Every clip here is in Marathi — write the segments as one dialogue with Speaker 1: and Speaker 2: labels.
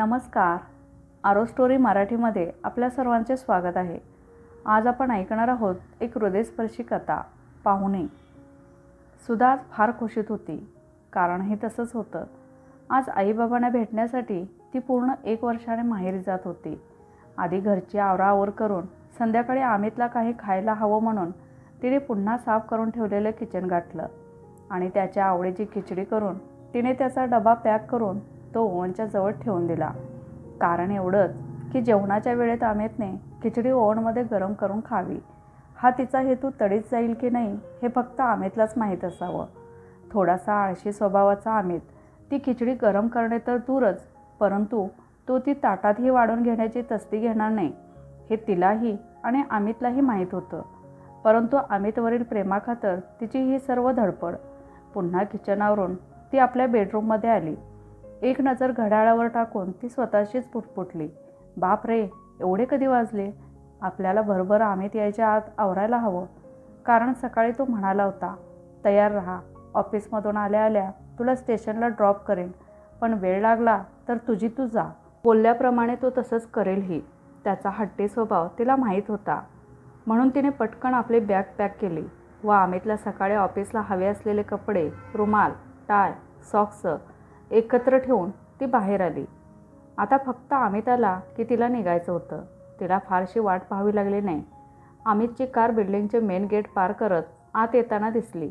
Speaker 1: नमस्कार. आरो स्टोरी मराठीमध्ये आपल्या सर्वांचे स्वागत आहे. आज आपण ऐकणार आहोत एक हृदयस्पर्शी कथा पाहुणे. सुधा आज फार खुशीत होती कारण हे तसंच होतं. आज आईबाबांना भेटण्यासाठी ती पूर्ण एक वर्षाने माहेरी जात होती. आधी घरची आवराआवर करून संध्याकाळी आमितला काही खायला हवं म्हणून तिने पुन्हा साफ करून ठेवलेलं किचन गाठलं आणि त्याच्या आवडीची खिचडी करून तिने त्याचा डबा पॅक करून तो ओव्हनच्या जवळ ठेवून दिला. कारण एवढंच की जेवणाच्या वेळेत अमितने खिचडी ओव्हनमध्ये गरम करून खावी. हा तिचा हेतू तडीत जाईल की नाही हे फक्त अमितलाच माहीत असावं. थोडासा आळशी स्वभावाचा अमित ती खिचडी गरम करणे तर दूरच परंतु तो ती ताटातही वाढून घेण्याची तस्ती घेणार नाही हे तिलाही आणि अमितलाही माहीत होतं. परंतु अमितवरील प्रेमाखातर तिची ही सर्व धडपड. पुन्हा किचनावरून ती आपल्या बेडरूममध्ये आली. एक नजर घड्याळावर टाकून ती स्वतःशीच पुटपुटली. बाप रे एवढे कधी वाजले? आपल्याला भरभर आमेत यायच्या आत आवरायला हवं. कारण सकाळी तो म्हणाला होता तयार राहा ऑफिसमधून आल्या आल्या तुला स्टेशनला ड्रॉप करेन. पण वेळ लागला तर तुझी तू जा. बोलल्याप्रमाणे तो तसंच करेलही. त्याचा हट्टी स्वभाव तिला माहीत होता. म्हणून तिने पटकन आपली बॅग पॅक केली. व अमितला सकाळी ऑफिसला हवे असलेले कपडे रुमाल टाय सॉक्स एकत्र ठेवून ती बाहेर आली. आता फक्त अमित आला की तिला निघायचं होतं. तिला फारशी वाट पाहावी लागली नाही. अमितची कार बिल्डिंगचे मेन गेट पार करत आत येताना दिसली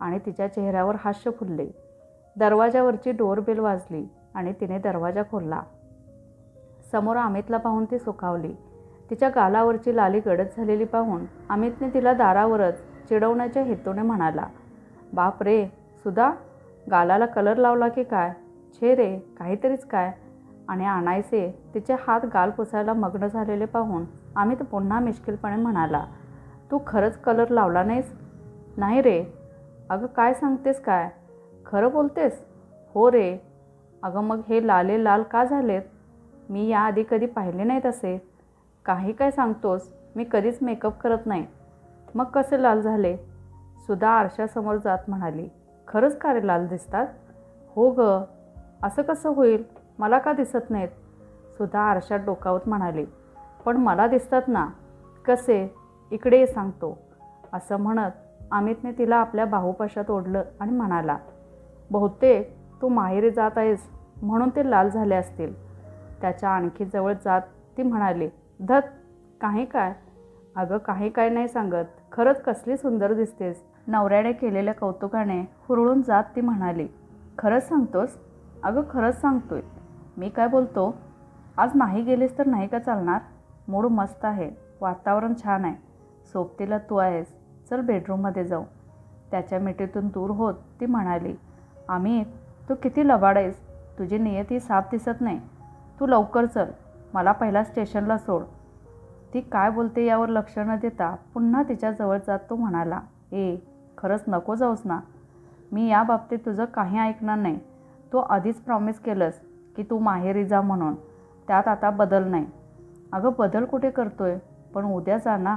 Speaker 1: आणि तिच्या चेहऱ्यावर हास्य फुलले. दरवाजावरची डोरबेल वाजली आणि तिने दरवाजा खोलला. समोर अमितला पाहून ती सुखावली. तिच्या गालावरची लाली गडद झालेली पाहून अमितने तिला दारावरच चिडवण्याच्या हेतूने म्हणाला बाप रे सुधा गालाला कलर लावला की काय? छे रे काहीतरीच काय? आणि आणायचे तिचे हात गाल पुसायला मग्न झालेले पाहून आम्ही तर पुन्हा मिश्किलपणे म्हणाला तू खरंच कलर लावला नाहीस? नाही रे. अगं काय सांगतेस काय? खरं बोलतेस? हो रे. अगं मग हे लाले लाल का झालेत? मी याआधी कधी पाहिले नाहीत असे. काही काय सांगतोस? मी कधीच मेकअप करत नाही. मग कसे लाल झाले? सुद्धा आरशासमोर जात म्हणाली खरंच का रे लाल दिसतात? हो ग. असं कसं होईल? मला का दिसत नाहीत? सुद्धा आरशात डोकावत म्हणाली. पण मला दिसतात ना. कसे? इकडे सांगतो. असं म्हणत अमितने तिला आपल्या बाहूपाशात ओढलं आणि म्हणाला बहुतेक तू माहेरी जात आहेस म्हणून ते लाल झाले असतील. त्याच्या आणखी जवळ जात ती म्हणाली धत काही काय? अगं काही काय नाही सांगत. खरंच कसली सुंदर दिसतेस. नवऱ्याने केलेल्या कौतुकाने हुरळून जात ती म्हणाली खरंच सांगतोस? अगं खरंच सांगतोय. मी काय बोलतो? आज नाही गेलीस तर नाही का चालणार? मूड मस्त आहे वातावरण छान आहे. सोबतीला तू आहेस. चल बेडरूममध्ये जाऊ. त्याच्या मिठीतून दूर होत ती म्हणाली अमित तू किती लबाड आहेस? तुझी नियती साफ दिसत नाही. तू लवकर चल. मला पहिला स्टेशनला सोड. ती काय बोलते यावर लक्ष न देता पुन्हा तिच्याजवळ जात तो म्हणाला ए खरंच नको जाऊस ना. मी याबाबतीत तुझं काही ऐकणार नाही. तू आधीच प्रॉमिस केलंस की तू माहेरी जा म्हणून. त्यात आता बदल नाही. अगं बदल कुठे करतो आहे पण उद्या जा ना.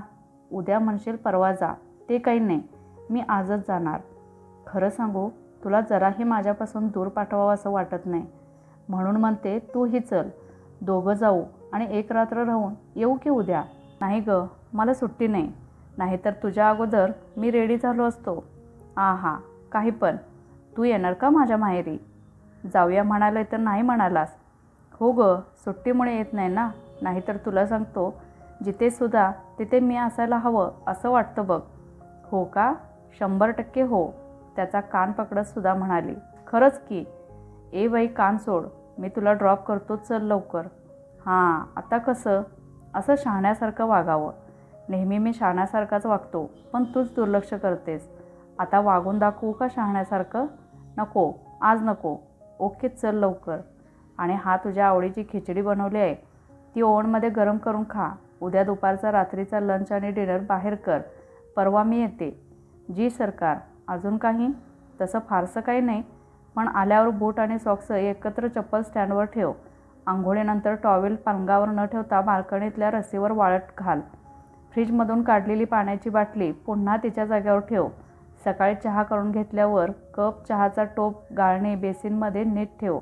Speaker 1: उद्या म्हणशील परवा जा. ते काही नाही. मी आजच जाणार. खरं सांगू तुला जराही माझ्यापासून दूर पाठवावं असं वाटत नाही. म्हणून म्हणते तू ही चल. दोघं जाऊ आणि एक रात्र राहून येऊ की उद्या? नाही गं मला सुट्टी नाही. नाहीतर तुझ्या अगोदर मी रेडी झालो असतो. आ हा काही पण. तू येणार का माझ्या माहेरी? जाऊया म्हणालं तर नाही म्हणालास. हो गं सुट्टीमुळे येत नाही ना? नाहीतर तुला सांगतो जिथे सुद्धा तिथे मी असायला हवं असं वाटतं बघ. हो का? शंभर टक्के हो. त्याचा कान पकडत सुद्धा म्हणाली. खरंच की. ए बाई कान सोड. मी तुला ड्रॉप करतो चल लवकर. हां आता कसं? असं शहाण्यासारखं वागावं. नेहमी मी शहाण्यासारखाच वागतो पण तूच दुर्लक्ष करतेस. आता वागून दाखवू का शहाण्यासारखं नको आज नको. ओके चल लवकर. आणि हा तुझ्या आवडीची खिचडी बनवली आहे. ती ओव्हनमध्ये गरम करून खा. उद्या दुपारचा रात्रीचा लंच आणि डिनर बाहेर कर. परवा मी येते. जी सरकार अजून काही? तसं फारसं काही नाही. पण आल्यावर बूट आणि सॉक्स एकत्र चप्पल स्टँडवर ठेव. आंघोळीनंतर टॉवेल पांगावर न ठेवता बाल्कनीतल्या रस्सीवर वाळत घाल. फ्रीजमधून काढलेली पाण्याची बाटली पुन्हा तिच्या जागेवर ठेव. सकाळी चहा करून घेतल्यावर कप चहाचा टोप गाळणे बेसिनमध्ये नीट ठेव.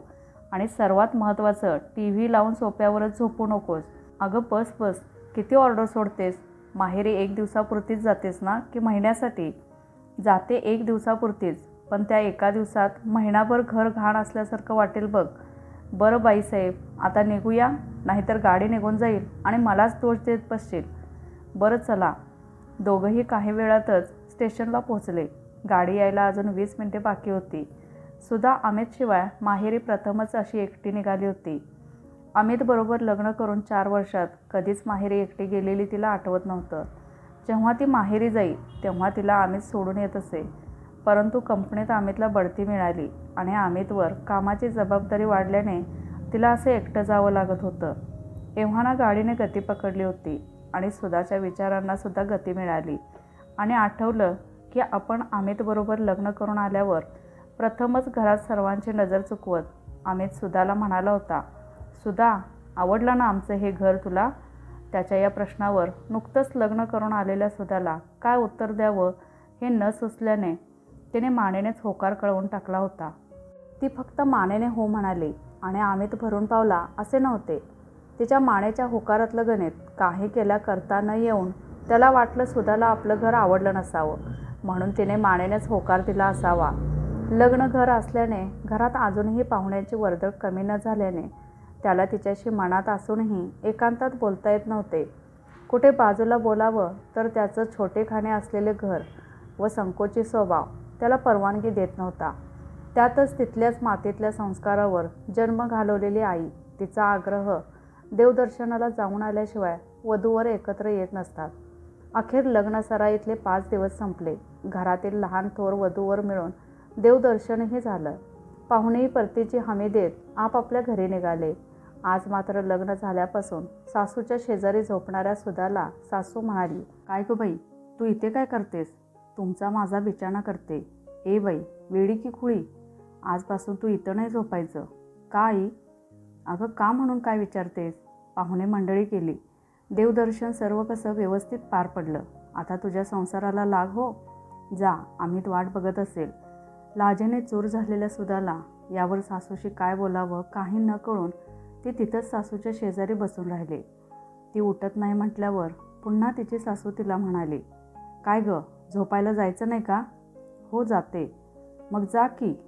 Speaker 1: आणि सर्वात महत्त्वाचं टी व्ही लावून सोप्यावरच झोपू नकोस. अगं बस बस. किती ऑर्डर सोडतेस? माहेरी एक दिवसापुरतीच जातेस ना की महिन्यासाठी? जाते एक दिवसापुरतीच पण त्या एका दिवसात महिनाभर घर घाण असल्यासारखं वाटेल बघ. बरं बाईसाहेब आता निघूया? नाहीतर गाडी निघून जाईल आणि मलाच दोष देत बसशील. बरं चला. दोघंही काही वेळातच स्टेशनला पोहोचले. गाडी यायला अजून वीस मिनटे बाकी होती. सुद्धा अमितशिवाय माहेरी प्रथमच अशी एकटी निघाली होती. अमितबरोबर लग्न करून चार वर्षात कधीच माहेरी एकटी गेलेली तिला आठवत नव्हतं. जेव्हा ती माहेरी जाई तेव्हा तिला अमित सोडून येत असे. परंतु कंपनीत अमितला बढती मिळाली आणि अमितवर कामाची जबाबदारी वाढल्याने तिला असे एकटं जावं लागत होतं. एव्हाना गाडीने गती पकडली होती. आणि सुधाच्या विचारांनासुद्धा गती मिळाली. आणि आठवलं की आपण अमितबरोबर लग्न करून आल्यावर प्रथमच घरात सर्वांची नजर चुकवत अमित सुधाला म्हणाला होता सुधा आवडलं ना आमचं हे घर तुला त्याच्या या प्रश्नावर नुकतंच लग्न करून आलेल्या सुधाला काय उत्तर द्यावं हे न सुचल्याने तिने मानेनेच होकार कळवून टाकला होता. ती फक्त मानेने हो म्हणाली आणि अमित भरून पावला असे नव्हते. तिच्या मानेच्या होकारातलं गणित काही केल्या करता न येऊन त्याला वाटलं सुधाला आपलं घर आवडलं नसावं. म्हणून तिने मानेनेच होकार दिला असावा. लग्न घर असल्याने घरात अजूनही पाहुण्याची वर्दळ कमी न झाल्याने त्याला तिच्याशी मनात असूनही एकांतात बोलता येत नव्हते. कुठे बाजूला बोलावं तर त्याचं छोटेखाने असलेले घर व संकोची स्वभाव त्याला परवानगी देत नव्हता. त्यातच तिथल्याच मातीतल्या संस्कारावर जन्म घालवलेली आई तिचा आग्रह देवदर्शनाला जाऊन आल्याशिवाय वधूवर एकत्र येत नसतात. अखेर लग्नसराईतले पाच दिवस संपले. घरातील लहान थोर वधूवर मिळून देवदर्शनही झालं. पाहुणेही परतीची हमी देत आपापल्या घरी निघाले. आज मात्र लग्न झाल्यापासून सासूच्या शेजारी झोपणाऱ्या सुधाला सासू म्हणाली काय गो बाई तू इथे काय करतेस? तुमचा माझा बिचाणा करते. ए बाई वेडी की खुळी. आजपासून तू इथं नाही झोपायचं. का आई? अगं का म्हणून काय विचारतेस? पाहुणे मंडळी केली. देवदर्शन सर्व कसं व्यवस्थित पार पडलं. आता तुझ्या संसाराला लाग हो. जा अमित वाट बघत असेल. लाजेने चूर झालेल्या सुदाला यावर सासूशी काय बोलावं काही न कळून ती तिथंच सासूच्या शेजारी बसून राहिले. ती उठत नाही म्हटल्यावर पुन्हा तिची सासू तिला म्हणाली काय गं झोपायला जायचं नाही का? हो जाते. मग जा की.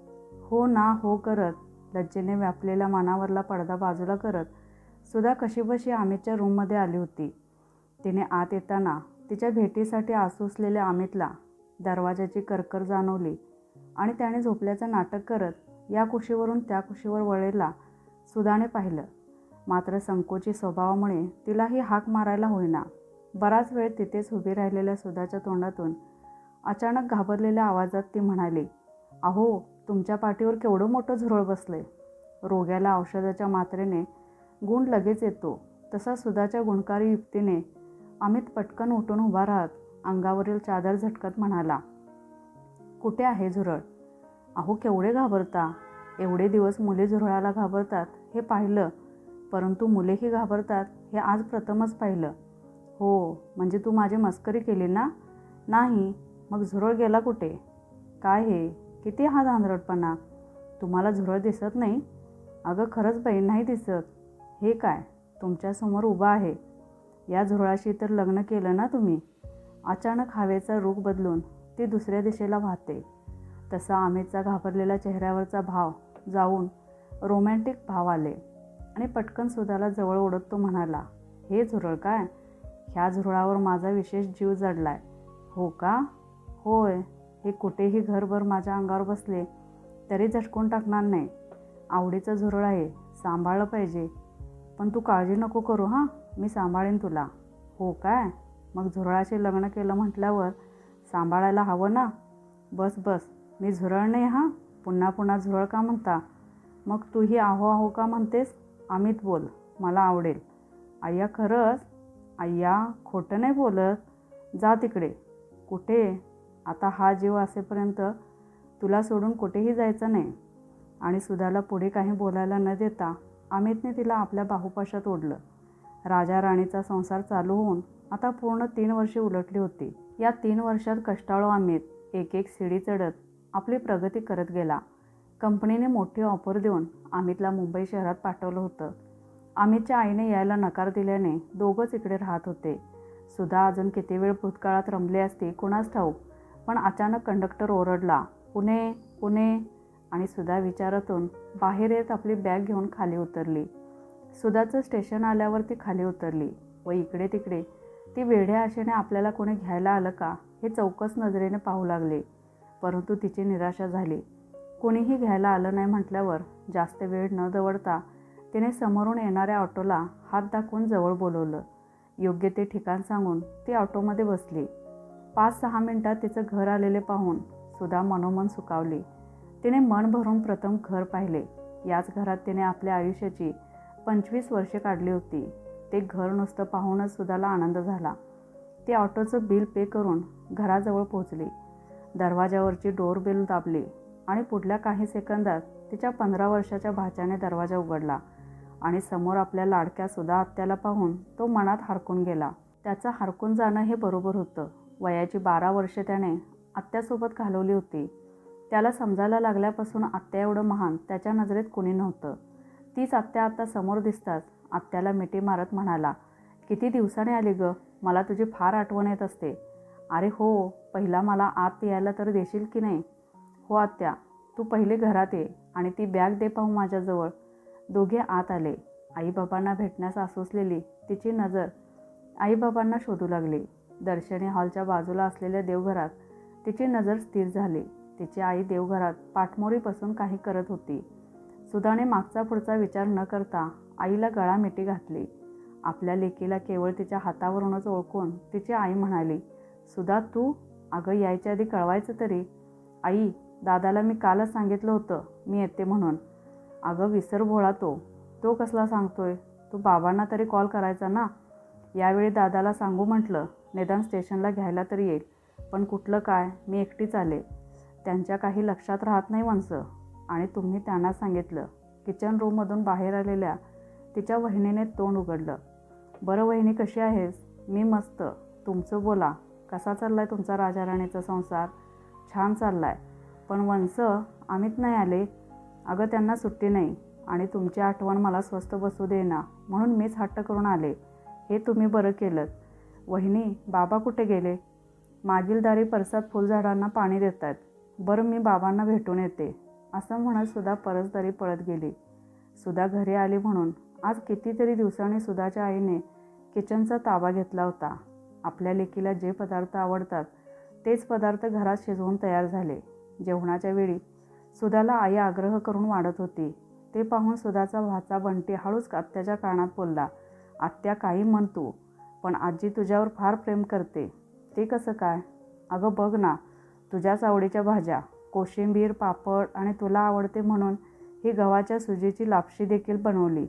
Speaker 1: हो ना हो करत. लज्जेने व्यापलेला मनावरला पडदा बाजूला करत सुद्धा कशीबशी अमितच्या रूममध्ये आली होती. तिने आत येताना तिच्या भेटीसाठी आसूसलेल्या अमितला दरवाजाची करकर जाणवली आणि त्याने झोपल्याचं नाटक करत या कुशीवरून त्या कुशीवर वळेला सुधाने पाहिलं. मात्र संकोची स्वभावामुळे तिलाही हाक मारायला होईना. बराच वेळ तिथेच उभी राहिलेल्या सुधाच्या तोंडातून अचानक घाबरलेल्या आवाजात ती म्हणाली अहो तुमच्या पाठीवर केवढं मोठं झुरळ बसलं आहे रोग्याला औषधाच्या मात्रेने गुण लगेच येतो. तसा सुधाच्या गुणकारी युक्तीने अमित पटकन उठून उभा राहत अंगावरील चादर झटकत म्हणाला कुठे आहे झुरळ? अहो केवढे घाबरता. एवढे दिवस मुले झुरळाला घाबरतात हे पाहिलं परंतु मुलेही घाबरतात हे आज प्रथमच पाहिलं. हो म्हणजे तू माझी मस्करी केली ना? नाही मग झुरळ गेला कुठे? काय हे? किती हा धांदरटपणा? तुम्हाला झुरळ दिसत नाही? अगं खरंच बाई नाही दिसत. हे काय? तुमच्यासमोर उभा आहे. या झुरळाशी तर लग्न केलं ना तुम्ही? अचानक हवेचा रूप बदलून ती दुसऱ्या दिशेला वाहते. तसा आमेचा घाबरलेला चेहऱ्यावरचा भाव जाऊन रोमॅन्टिक भाव आले आणि पटकन सुधाला जवळ ओढत तो म्हणाला हे झुरळ काय? ह्या झुरळावर माझा विशेष जीव जडलाय. हो का? होय. हे कुठेही घरभर माझ्या अंगावर बसले तरी झटकून टाकणार नाही. आवडीचं झुरळ आहे सांभाळलं पाहिजे. पण तू काळजी नको करू हां? मी सांभाळेन तुला. हो काय? मग झुरळाशी लग्न केलं म्हटल्यावर सांभाळायला हवं ना? बस बस. मी झुरळ नाही हां? पुन्हा पुन्हा झुरळ का म्हणता? मग तूही आहो आहो का म्हणतेस? अमित बोल. मला आवडेल. आय्या खरंच? आय्या खोटं नाही बोलत. जा तिकडे. कुठे? आता हा जीव असेपर्यंत तुला सोडून कुठेही जायचं नाही. आणि सुधाला पुढे काही बोलायला न देता अमितने तिला आपल्या बाहुपाशात ओढलं. राजा राणीचा संसार चालू होऊन आता पूर्ण तीन वर्षे उलटली होती. या तीन वर्षात कष्टाळू अमित एक एक शिडी चढत आपली प्रगती करत गेला. कंपनीने मोठी ऑफर देऊन अमितला मुंबई शहरात पाठवलं होतं. अमितच्या आईने यायला नकार दिल्याने दोघंच इकडे राहत होते. सुधा अजून किती वेळ भूतकाळात रमले असते कुणास ठाऊक? पण अचानक कंडक्टर ओरडला पुणे पुणे आणि सुधा विचारातून बाहेर येत आपली बॅग घेऊन खाली उतरली. सुधाचं स्टेशन आल्यावर ती खाली उतरली व इकडे तिकडे ती वेढ्या आशेने आपल्याला कोणी घ्यायला आलं का? हे चौकस नजरेने पाहू लागले. परंतु तिची निराशा झाली. कोणीही घ्यायला आलं नाही म्हटल्यावर जास्त वेळ न दवडता तिने समोरून येणाऱ्या ऑटोला हात दाखवून जवळ बोलवलं. योग्य ते ठिकाण सांगून ती ऑटोमध्ये बसली. पाच सहा मिनटात तिचं घर आलेले पाहून सुधा मनोमन सुकावली. तिने मन भरून प्रथम घर पाहिले. याच घरात तिने आपल्या आयुष्याची पंचवीस वर्षे काढली होती. ते घर नुसतं पाहूनच सुधाला आनंद झाला. ती ऑटोचं बिल पे करून घराजवळ पोहोचली. दरवाजावरची डोर बेल दाबली आणि पुढल्या काही सेकंदात तिच्या पंधरा वर्षाच्या भाच्याने दरवाजा उघडला आणि समोर आपल्या लाडक्या सुधा आत्याला पाहून तो मनात हरकून गेला. त्याचं हरकून जाणं हे बरोबर होतं. वयाची बारा वर्षे त्याने आत्यासोबत घालवली होती. त्याला समजायला लागल्यापासून आत्या एवढं महान त्याच्या नजरेत कोणी नव्हतं. तीच आत्या आत्ता समोर दिसताच आत्याला मिठी मारत म्हणाला किती दिवसाने आली ग? मला तुझी फार आठवण येत असते. अरे हो पहिला मला आत यायला तर देशील की नाही? हो आत्या तू पहिले घरात ये आणि ती बॅग दे पाहू माझ्याजवळ. दोघे आत आले. आईबाबांना भेटण्यास आसुसलेली तिची नजर आईबाबांना शोधू लागली. दर्शनी हॉलच्या बाजूला असलेल्या देवघरात. तिची नजर स्थिर झाली. तिची आई देवघरात पाठमोरीपासून काही करत होती. सुधाने मागचा पुढचा विचार न करता आईला गळा मिठी घातली. आपल्या लेकीला केवळ तिच्या हातावरूनच ओळखून तिची आई म्हणाली सुधा तू अगं यायच्या आधी कळवायचं तरी. आई दादाला मी कालच सांगितलं होतं मी येते म्हणून. अगं विसर भोळा तो. तो कसला सांगतोय? तू बाबांना तरी कॉल करायचा ना? यावेळी दादाला सांगू म्हटलं निदान स्टेशनला घ्यायला तरी येईल. पण कुठलं काय? मी एकटीच आले. त्यांच्या काही लक्षात राहत नाही माणसं. आणि तुम्ही त्यांना सांगितलं. किचन रूममधून बाहेर आलेल्या तिच्या वहिनीने तोंड उघडलं. बरं वहिनी कशी आहेस? मी मस्त. तुमचं बोला. कसा चालला आहे तुमचा राजाराणीचा संसार? छान चालला आहे पण वंस आम्हीच नाही आले. अगं त्यांना सुट्टी नाही. आणि तुमची आठवण मला स्वस्त बसू देना म्हणून मीच हट्ट करून आले. हे तुम्ही बरं केलं वहिनी बाबा कुठे गेले? मागील दारी परसात फुलझाडांना पाणी देत आहेत बरं मी बाबांना भेटून येते. असं म्हणत सुद्धा परसदारी पळत गेली. सुधा घरी आली म्हणून आज कितीतरी दिवसांनी सुधाच्या आईने किचनचा ताबा घेतला होता. आपल्या लेकीला जे पदार्थ आवडतात तेच पदार्थ घरात शिजवून तयार झाले. जेवणाच्या वेळी सुधाला आई आग्रह करून वाढत होती. ते पाहून सुधाचा भाचा बंटी हळूच आत्याच्या कानात बोलला आत्या काही म्हण तू. पण आजी तुझ्यावर फार प्रेम करते. ते कसं काय? अगं बघ ना तुझ्याच आवडीच्या भाज्या कोशिंबीर पापड आणि तुला आवडते म्हणून ही गव्हाच्या सुजीची लापशी देखील बनवली.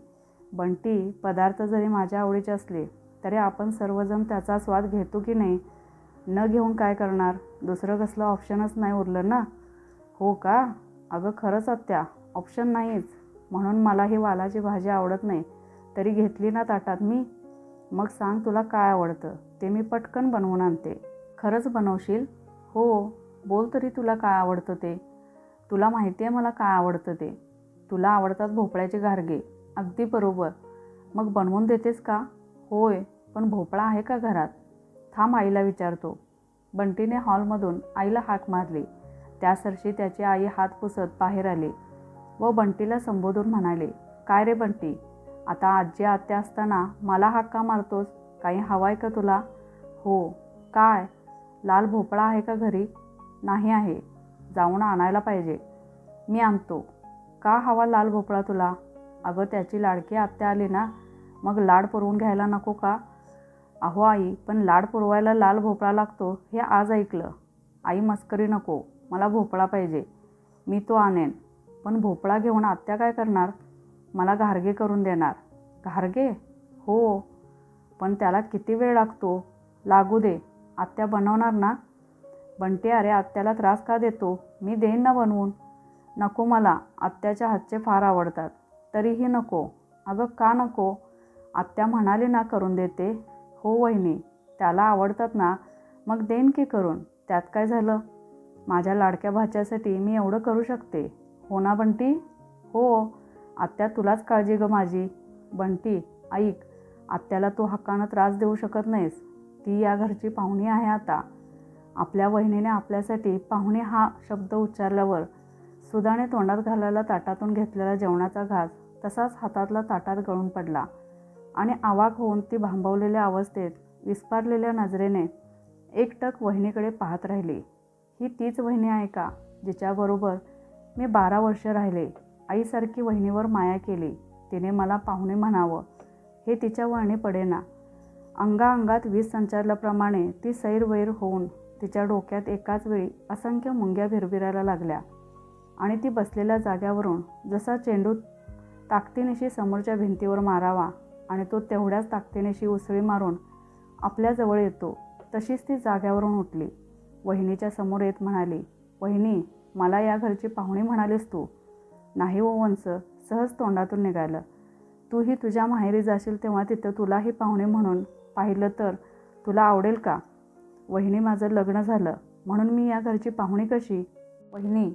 Speaker 1: बंटी पदार्थ जरी माझ्या आवडीचे असले तरी आपण सर्वजण त्याचा स्वाद घेतो की नाही? न घेऊन काय करणार? दुसरं कसलं ऑप्शनच नाही उरलं ना? हो का? अगं खरंच आत्या ऑप्शन नाहीच. म्हणून मला ही वालाची भाजी आवडत नाही. तरी घेतली ना ताटात मी? मग सांग तुला काय आवडतं. ते मी पटकन बनवून आणते. खरंच बनवशील? हो. बोल तरी तुला काय आवडतं ते. तुला माहिती आहे मला काय आवडतं ते. तुला आवडतात भोपळ्याचे घारगे. अगदी बरोबर. मग बनवून देतेस का? होय. पण भोपळा आहे का घरात? थांब आईला विचारतो. बंटीने हॉलमधून आईला हाक मारली. त्यासरशी त्याची आई हात पुसत बाहेर आली व बंटीला संबोधून म्हणाले काय रे बंटी? आता आजी आत्या असताना मला हाक्का मारतोस. काही हवाय का तुला? हो. काय? लाल भोपळा आहे का घरी? नाही आहे. जाऊन आणायला पाहिजे. मी आणतो. का हवा लाल भोपळा तुला? अगं त्याची लाडकी आत्या आली ना. मग लाड पुरवून घ्यायला नको का? अहो आई पण लाड पुरवायला लाल भोपळा लागतो हे आज ऐकलं. आई मस्करी नको. मला भोपळा पाहिजे. मी तो आणेन. पण भोपळा घेऊन आत्या काय करणार? मला घारगे करून देणार. घारगे? हो. पण त्याला किती वेळ लागतो? लागू दे. आत्या बनवणार ना? बंटी अरे आत्याला त्रास का देतो? मी देईन ना बनवून. नको मला. आत्याच्या हातचे फार आवडतात. तरीही नको. अगं का नको? आत्या म्हणाली ना करून देते. हो वहिनी. त्याला आवडतात ना. मग देईन की करून? त्यात काय झालं? माझ्या लाडक्या भाच्यासाठी मी एवढं करू शकते. हो ना बंटी? हो. आत्या तुलाच काळजी ग माझी. बंटी ऐक आत्याला तू हक्कानं त्रास देऊ शकत नाहीस. ती या घरची पाहुणी आहे आता. आपल्या वहिनीने आपल्यासाठी पाहुणे हा शब्द उच्चारल्यावर सुदाने तोंडात घालायला ताटातून घेतलेला जेवणाचा घास तसाच हातातला ताटात गळून पडला आणि आवाक होऊन ती भांबवलेल्या अवस्थेत विस्पारलेल्या नजरेने एकटक वहिनीकडे पाहत राहिली. ही तीच वहिनी आहे का जिच्याबरोबर मी बारा वर्ष राहिले? आईसारखी वहिनीवर माया केली. तिने मला पाहुणे म्हणावं. हे तिच्या वळणी पडेना. अंगाअंगात वीज संचारल्याप्रमाणे ती सैरवैर होऊन तिच्या डोक्यात एकाच वेळी असंख्य मुंग्या भिरभिरायला लागल्या. आणि ती बसलेल्या जाग्यावरून जसा चेंडू ताकदीनिशी समोरच्या भिंतीवर मारावा आणि तो तेवढ्याच ताकदीनिशी उसळी मारून आपल्याजवळ येतो तशीच ती जाग्यावरून उठली. वहिनीच्या समोर येत म्हणाली वहिनी मला या घरची पाहुणी म्हणालीस तू. नाही ओ वंस सहज तोंडातून निघालं. तूही तुझ्या माहेरी जाशील तेव्हा तिथं तुलाही पाहुणे म्हणून पाहिलं तर तुला आवडेल का? वहिनी माझं लग्न झालं म्हणून मी या घरची पाहुणी कशी? वहिनी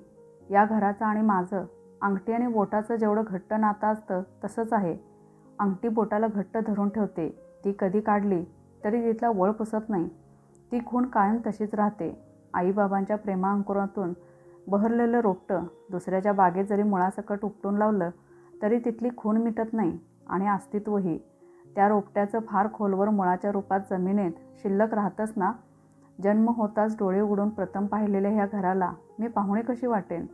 Speaker 1: या घराचं आणि माझं अंगठी आणि बोटाचं जेवढं घट्ट नातं असतं तसंच आहे. अंगठी बोटाला घट्ट धरून ठेवते ती कधी काढली तरी तिथला वळ पुसत नाही. ती खूण कायम तशीच राहते. आईबाबांच्या प्रेमाअंकुरातून बहरलेलं रोपटं दुसऱ्याच्या बागेत जरी मुळासकट उपटून लावलं तरी तिथली खूण मिटत नाही आणि अस्तित्वही. त्या रोपट्याचं फार खोलवर मुळाच्या रूपात जमिनीत शिल्लक राहतच ना? जन्म होताच डोळे उघडून प्रथम पाहिलेल्या ह्या घराला मी पाहुणे कशी वाटेन?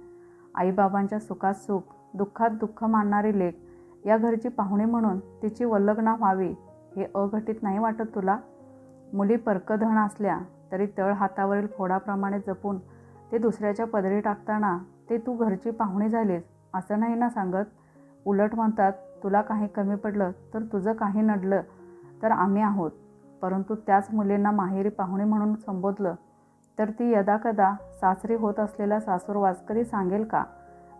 Speaker 1: आईबाबांच्या सुखात सुख दुःखात दुःख मानणारी लेख या घरची पाहुणे म्हणून तिची वल्लग्ना व्हावी हे अघटित नाही वाटत तुला? मुली परकधण असल्या तरी तळ हातावरील फोडाप्रमाणे जपून ते दुसऱ्याच्या पदरी टाकताना ते तू घरची पाहुणी झालीस असं नाही ना सांगत? उलट म्हणतात तुला काही कमी पडलं तर तुझं काही नडलं तर आम्ही आहोत. परंतु त्याच मुलींना माहेरी पाहुणे म्हणून संबोधलं तर ती यदाकदा सासरी होत असलेला सासूरवास कधी सांगेल का?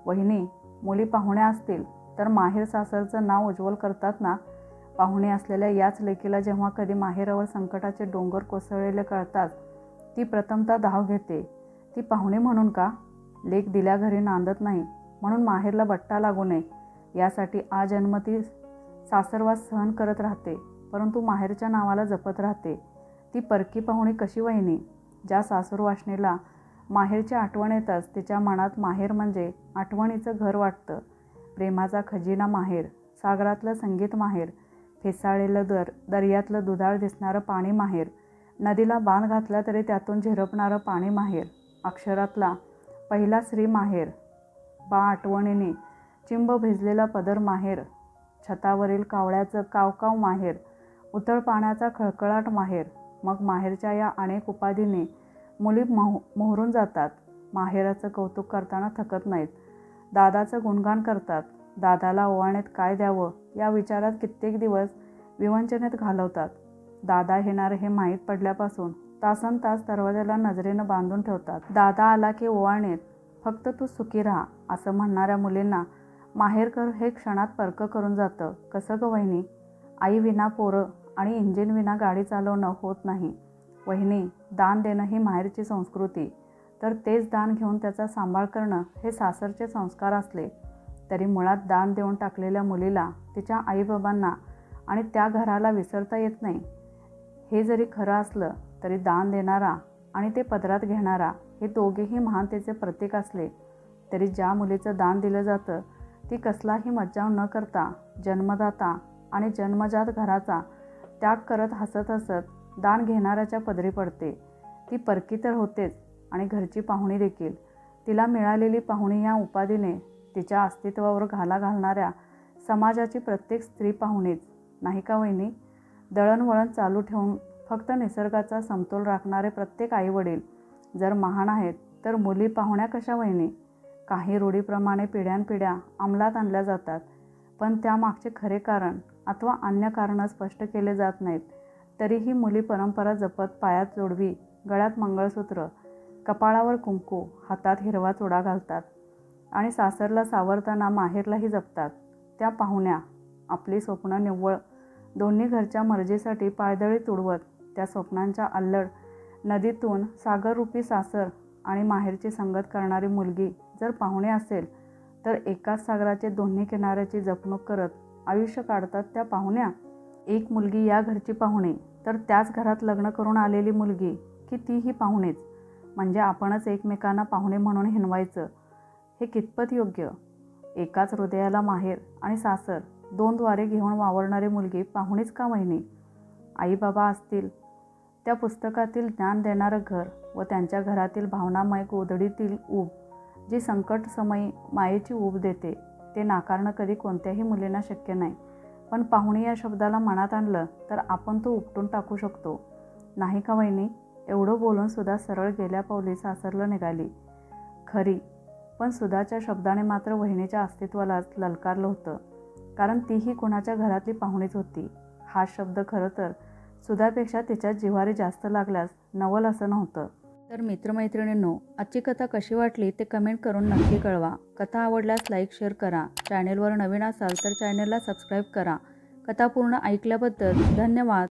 Speaker 1: वहिनी मुली पाहुण्या असतील तर माहेर सासरचं नाव उज्ज्वल करतात ना? पाहुणे असलेल्या याच लेकीला जेव्हा कधी माहेरावर संकटाचे डोंगर कोसळलेले कळतात ती प्रथमतः धाव घेते. ती पाहुणे म्हणून का? लेक दिल्या घरी नांदत नाही म्हणून माहेरला बट्टा लागू नये. यासाठी आजन्म ती सासरवास सहन करत राहते परंतु माहेरच्या नावाला जपत राहते. ती परकी पाहुणी कशी वहिनी? ज्या सासूरवासणीला माहेरची आठवण येताच तिच्या मनात माहेर म्हणजे आठवणीचं घर वाटतं. प्रेमाचा खजिना माहेर सागरातलं संगीत माहेर फेसाळलेलं दर दर्यातलं दुधाळ दिसणारं पाणी माहेर. नदीला बांध घातला तरी त्यातून झिरपणारं पाणी माहेर. अक्षरातला पहिला श्री माहेर. बा आठवणीने चिंब भिजलेला पदर माहेर. छतावरील कावळ्याचं कावकाव माहेर. उतळ पाण्याचा खळखळाट माहेर. मग माहेरच्या या अनेक उपाधीने मुली मोह मोहरून जातात. माहेराचं कौतुक करताना थकत नाहीत. दादाचं गुणगान करतात. दादाला ओवाणेत काय द्यावं या विचारात कित्येक दिवस विवंचनेत घालवतात. दादा येणार हे माहीत पडल्यापासून तासन तास दरवाजाला नजरेनं बांधून ठेवतात. दादा आला की ओवाळणीत. फक्त तू सुखी राहा असं म्हणणाऱ्या मुलींना माहेरकर हे क्षणात पर्क करून जातं. कसं गं वहिनी? आई विना पोरं आणि इंजिन विना गाडी चालवणं होत नाही. वहिनी दान देणं ही माहेरची संस्कृती. तर तेच दान घेऊन त्याचा सांभाळ करणं हे सासरचे संस्कार असले तरी मुळात दान देऊन टाकलेल्या मुलीला तिच्या आईबाबांना आणि त्या घराला विसरता येत नाही. हे जरी खरं असलं तरी दान देणारा आणि ते पदरात घेणारा हे दोघेही महानतेचे प्रतीक असले. तरी ज्या मुलीचं दान दिलं जातं ती कसलाही मज्जाव न करता जन्मदाता आणि जन्मजात घराचा त्याग करत हसत हसत दान घेणाऱ्याच्या पदरी पडते. ती परकी तर होतेच आणि घरची पाहुणी देखील. तिला मिळालेली पाहुणी या उपाधीने तिच्या अस्तित्वावर घाला घालणाऱ्या समाजाची प्रत्येक स्त्री पाहुणीच नाही का वहिनी? दळणवळण चालू ठेवून फक्त निसर्गाचा समतोल राखणारे प्रत्येक आईवडील जर महान आहेत तर मुली पाहुण्या कशा वहिनी? काही रूढीप्रमाणे पिढ्यानपिढ्या अंमलात आणल्या जातात पण त्यामागचे खरे कारण अथवा अन्य कारणं स्पष्ट केले जात नाहीत. तरीही मुली परंपरा जपत पायात जोडवी गळ्यात मंगळसूत्र कपाळावर कुंकू हातात हिरवा चुडा घालतात आणि सासरला सावरताना माहेरलाही जपतात. त्या पाहुण्या आपली स्वप्न निव्वळ दोन्ही घरच्या मर्जीसाठी पायदळी तुडवत त्या स्वप्नांच्या अल्लड नदीतून सागररूपी सासर आणि माहेरची संगत करणारी मुलगी जर पाहुणे असेल तर एकाच सागराचे दोन्ही किनाऱ्याची जपणूक करत आयुष्य काढतात त्या पाहुण्या. एक मुलगी या घरची पाहुणे तर त्याच घरात लग्न करून आलेली मुलगी की तीही पाहुणेच. म्हणजे आपणच एकमेकांना पाहुणे म्हणून हिणवायचं हे कितपत योग्य? एकाच हृदयाला माहेर आणि सासर दोन द्वारे घेऊन वावरणारी मुलगी पाहुणेच का वहिनी? आई बाबा असतील त्या पुस्तकातील ज्ञान देणारं घर व त्यांच्या घरातील भावनामय गोधडीतील ऊब जी संकटसमयी मायेची ऊब देते ते नाकारणं कधी कोणत्याही मुलींना शक्य नाही. पण पाहुणे या शब्दाला मनात आणलं तर आपण तो उपटून टाकू शकतो. नाही का वहिनी? एवढं बोलून सुद्धा सरळ गेल्या पावली सासरलं निघाली. खरी पण सुधाच्या शब्दाने मात्र वहिनीच्या अस्तित्वालाच ललकारलं होतं. कारण तीही कोणाच्या घरातली पाहुणीच होती. हा शब्द खरं तर सुधापेक्षा तिच्या जिव्हारी जास्त लागल्यास नवल असं नव्हतं. तर मित्रमैत्रिणींनो आजची कथा कशी वाटली ते कमेंट करून नक्की कळवा. कथा आवडल्यास लाईक शेअर करा. चॅनेलवर नवीन असाल तर चॅनेलला सबस्क्राईब करा. कथा पूर्ण ऐकल्याबद्दल धन्यवाद.